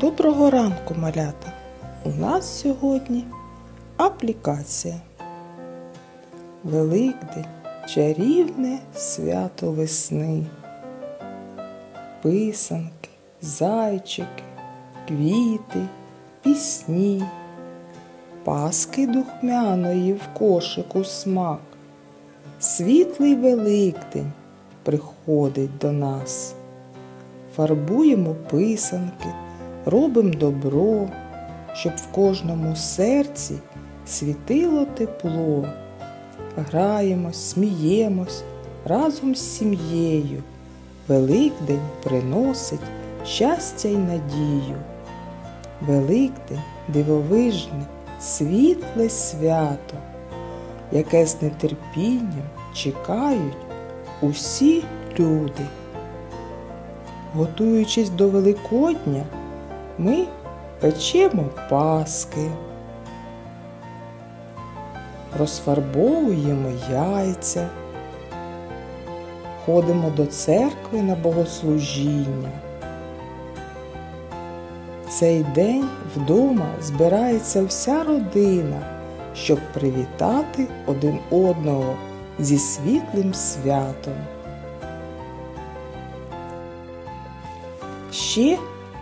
Доброго ранку, малята! У нас сьогодні аплікація. Великдень чарівне свято весни. Писанки, зайчики, квіти, пісні, паски духмяної в кошику смак. Світлий Великдень приходить до нас. Фарбуємо писанки, робимо добро, щоб в кожному серці світило тепло. Граємось, сміємось разом з сім'єю. Великдень приносить щастя й надію. Великдень дивовижне, світле свято, яке з нетерпінням чекають усі люди. Готуючись до Великодня, ми печемо паски, розфарбовуємо яйця, ходимо до церкви на богослужіння. Цей день вдома збирається вся родина, щоб привітати один одного зі світлим святом. Ще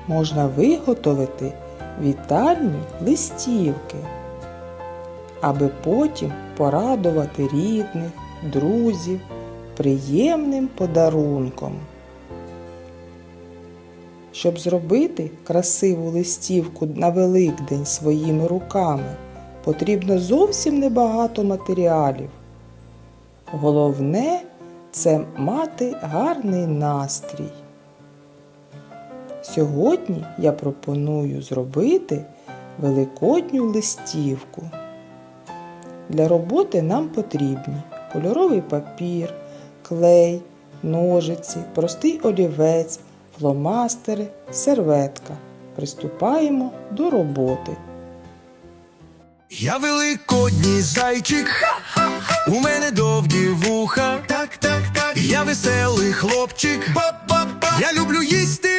можна виготовити вітальні листівки, аби потім порадувати рідних, друзів приємним подарунком. Щоб зробити красиву листівку на Великдень своїми руками, потрібно зовсім небагато матеріалів. Головне це мати гарний настрій. Сьогодні я пропоную зробити великодню листівку. Для роботи нам потрібні кольоровий папір, клей, ножиці, простий олівець, фломастери, серветка. Приступаємо до роботи. Я великодній зайчик, у мене довгі вуха. Так, так, так. Я веселий хлопчик. Ба-ба-ба. Я люблю їсти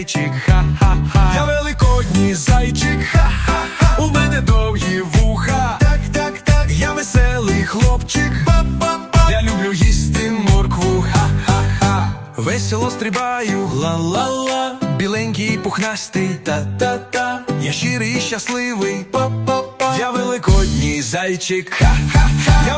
зайчик. Ха-ха-ха. Я великодній зайчик. Ха-ха-ха. У мене довгі вуха. Так, так, так. Я веселий хлопчик. Ба-ба-ба. Я люблю їсти моркву. Ха-ха-ха. Весело стрибаю, ла-ла-ла. Біленький пухнастий, та-та-та. Я щирий і щасливий. Па-па-па. Я великодній зайчик. Ха-ха-ха.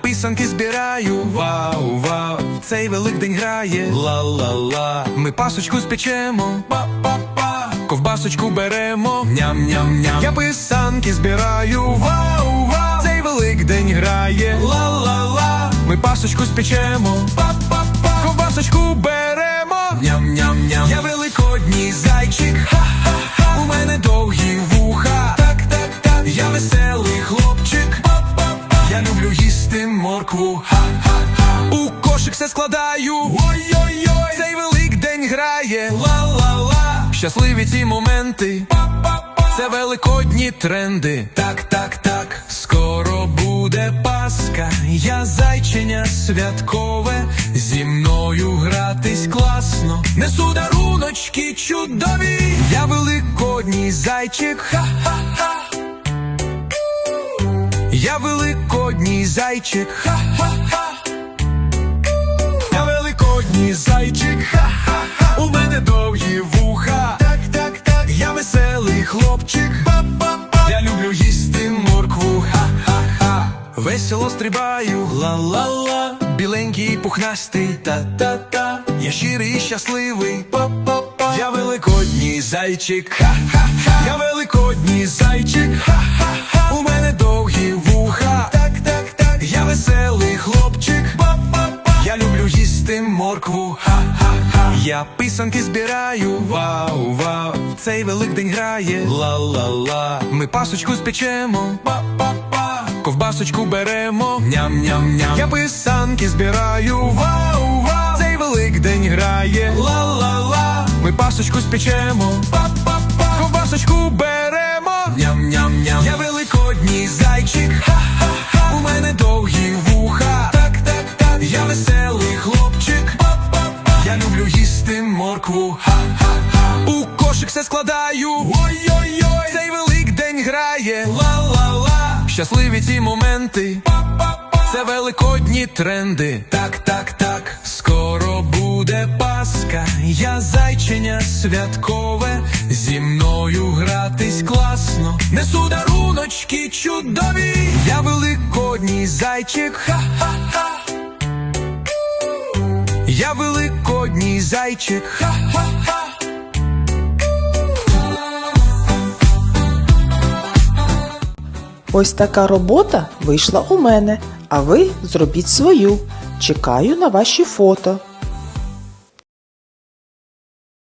Писанки збираю. Вау, вау. Цей великдень грає. Ла-ла-ла. Ми пасочку спечемо. Па-па-па. Ковбасочку беремо. Ням-ням-ням. Я писанки збираю. Вау, вау. Цей великдень грає. Ла-ла-ла. Ми пасочку спечемо. Па-па-па. Ковбасочку беремо. Ням-ням-ням. Я великодній зайчик. Грає. Ла-ла-ла. Щасливі ці моменти. Па-па-па. Це великодні тренди. Так, так, так. Скоро буде Пасха. Я зайченя святкове. Зі мною гратись класно. Несу даруночки чудові. Я великодній зайчик. Ха-ха-ха. Я великодній зайчик. Ха-ха-ха. Я великодній зайчик. Ха-ха-ха. У мене довгі вуха. Так, так, так. Я веселий хлопчик. Ба-ба-ба. Я люблю їсти моркву. Ха-ха-ха. Весело стрибаю. Ла-ла-ла. Біленький пухнастий. Та-та-та. Я щирий і щасливий. Па-па-па. Я великодній зайчик. Ха-ха-ха. Я великодній зайчик. Ха-ха-ха. У мене довгі вуха. Так, так, так. Я веселий хлопчик. Ба-ба-ба. Я люблю їсти моркву. Я писанки збираю. Вау, вау. в Цей великдень грає. Ла-ла-ла. Ми пасочку спечемо. Па-па-па. ковбасочку беремо, ням-ням-ням. Я писанки збираю, вау, вау. Цей великдень грає, ла-ла-ла. Ми пасочку спечемо, па-па-па. Ковбасочку беремо, моркву. У кошик все складаю, ой-ой-ой. Цей великдень грає, ла-ла-ла. Щасливі ці моменти. Це великодні тренди, так, так, так. Скоро буде Пасха, я зайченя святкове, зі мною гратись класно, несу даруночки чудові, я великодній зайчик, ха-ха-ха. Я великодній зайчик, ха-ха-ха. Ось така робота вийшла у мене, а ви зробіть свою. Чекаю на ваші фото.